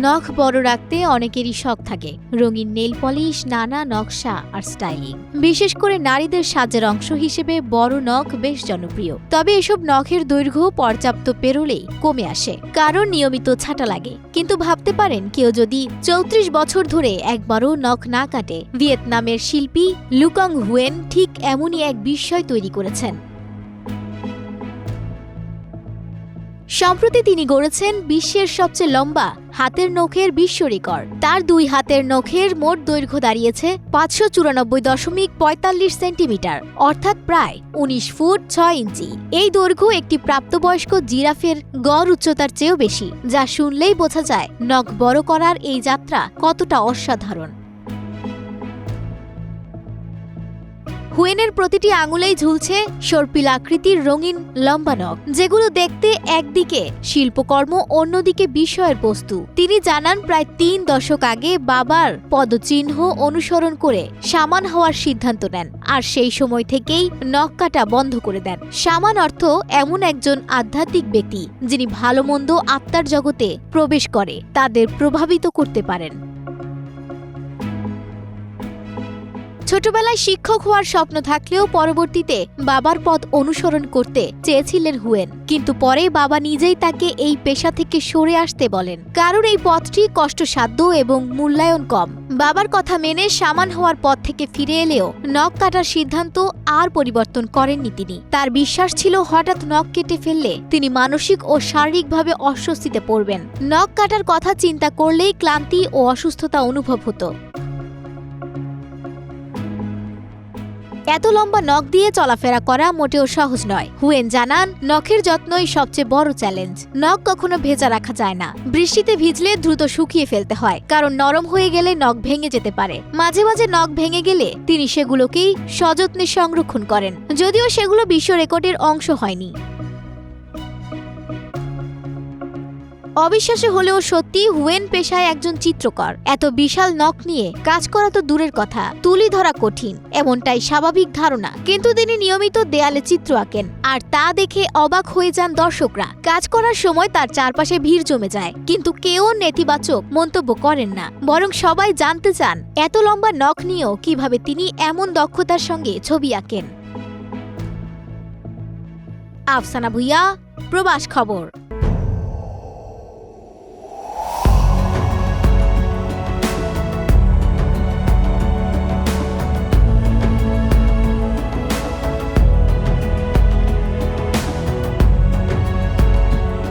নখ বড় রাখতে অনেকেরই শখ থাকে। রঙিন নেল পলিশ, নানা নকশা আর স্টাইলিং। বিশেষ করে নারীদের সাজের অংশ হিসেবে বড় নখ বেশ জনপ্রিয়। তবে এসব নখের দৈর্ঘ্য পর্যাপ্ত পেরোলেই কমে আসে। কারণ নিয়মিত ছাটা লাগে। কিন্তু ভাবতে পারেন, কেউ যদি চৌত্রিশ বছর ধরে একবারও নখ না কাটে, ভিয়েতনামের শিল্পী লুকং হুয়েন ঠিক এমনই এক বিস্ময় তৈরি করেছেন। সম্প্রতি তিনি গড়েছেন বিশ্বের সবচেয়ে লম্বা হাতের নখের বিশ্ব রেকর্ড। তার দুই হাতের নখের মোট দৈর্ঘ্য দাঁড়িয়েছে পাঁচশো চুরানব্বই দশমিক পঁয়তাল্লিশ সেন্টিমিটার, অর্থাৎ প্রায় উনিশ ফুট ছয় ইঞ্চি। এই দৈর্ঘ্য একটি প্রাপ্তবয়স্ক জিরাফের গড় উচ্চতার চেয়েও বেশি, যা শুনলেই বোঝা যায় নখ বড় করার এই যাত্রা কতটা অসাধারণ। হুয়েনের প্রতিটি আঙুলেই ঝুলছে সর্পিল আকৃতির রঙিন লম্বা নখ, যেগুলো দেখতে একদিকে শিল্পকর্ম, অন্যদিকে বিষয়ের বস্তু। তিনি জানান, প্রায় তিন দশক আগে বাবার পদচিহ্ন অনুসরণ করে সামান হওয়ার সিদ্ধান্ত নেন, আর সেই সময় থেকেই নখ কাটা বন্ধ করে দেন। সামান অর্থ এমন একজন আধ্যাত্মিক ব্যক্তি, যিনি ভালো মন্দ আত্মার জগতে প্রবেশ করে, তাদের প্রভাবিত করতে পারেন। ছোটবেলায় শিক্ষক হওয়ার স্বপ্ন থাকলেও পরবর্তীতে বাবার পথ অনুসরণ করতে চেয়েছিলেন হুয়েন। কিন্তু পরে বাবা নিজেই তাকে এই পেশা থেকে সরে আসতে বলেন। কারণ এই পথটি কষ্টসাধ্য এবং মূল্যায়ন কম। বাবার কথা মেনে সামান হওয়ার পথ থেকে ফিরে এলেও নখ কাটার সিদ্ধান্ত আর পরিবর্তন করেননি তিনি। তার বিশ্বাস ছিল হঠাৎ নখ কেটে ফেললে তিনি মানসিক ও শারীরিকভাবে অস্বস্তিতে পড়বেন। নখ কাটার কথা চিন্তা করলেই ক্লান্তি ও অসুস্থতা অনুভব হতো। এত লম্বা নখ দিয়ে চলাফেরা করা মোটেও সহজ নয়। হুয়েন জানান, নখের যত্নই সবচেয়ে বড় চ্যালেঞ্জ। নখ কখনো ভেজা রাখা যায় না। বৃষ্টিতে ভিজলে দ্রুত শুকিয়ে ফেলতে হয়, কারণ নরম হয়ে গেলে নখ ভেঙে যেতে পারে। মাঝে মাঝে নখ ভেঙে গেলে তিনি সেগুলোকেই সযত্নে সংরক্ষণ করেন, যদিও সেগুলো বিশ্ব রেকর্ডের অংশ হয়নি। অবিশ্বাসে হলেও সত্যি হুয়েন পেশায় একজন চিত্রকর। এত বিশাল নখ নিয়ে কাজ করা তো দূরের কথা, তুলি ধরা কঠিন, এমনটাই স্বাভাবিক ধারণা। কিন্তু তিনি নিয়মিত দেয়ালে চিত্র আঁকেন, আর তা দেখে অবাক হয়ে যান দর্শকরা। কাজ করার সময় তার চারপাশে ভিড় জমে যায়, কিন্তু কেউ নেতিবাচক মন্তব্য করেন না। বরং সবাই জানতে চান, এত লম্বা নখ নিয়েও কীভাবে তিনি এমন দক্ষতার সঙ্গে ছবি আঁকেন। আফসানা ভুইয়া, প্রবাস খবর।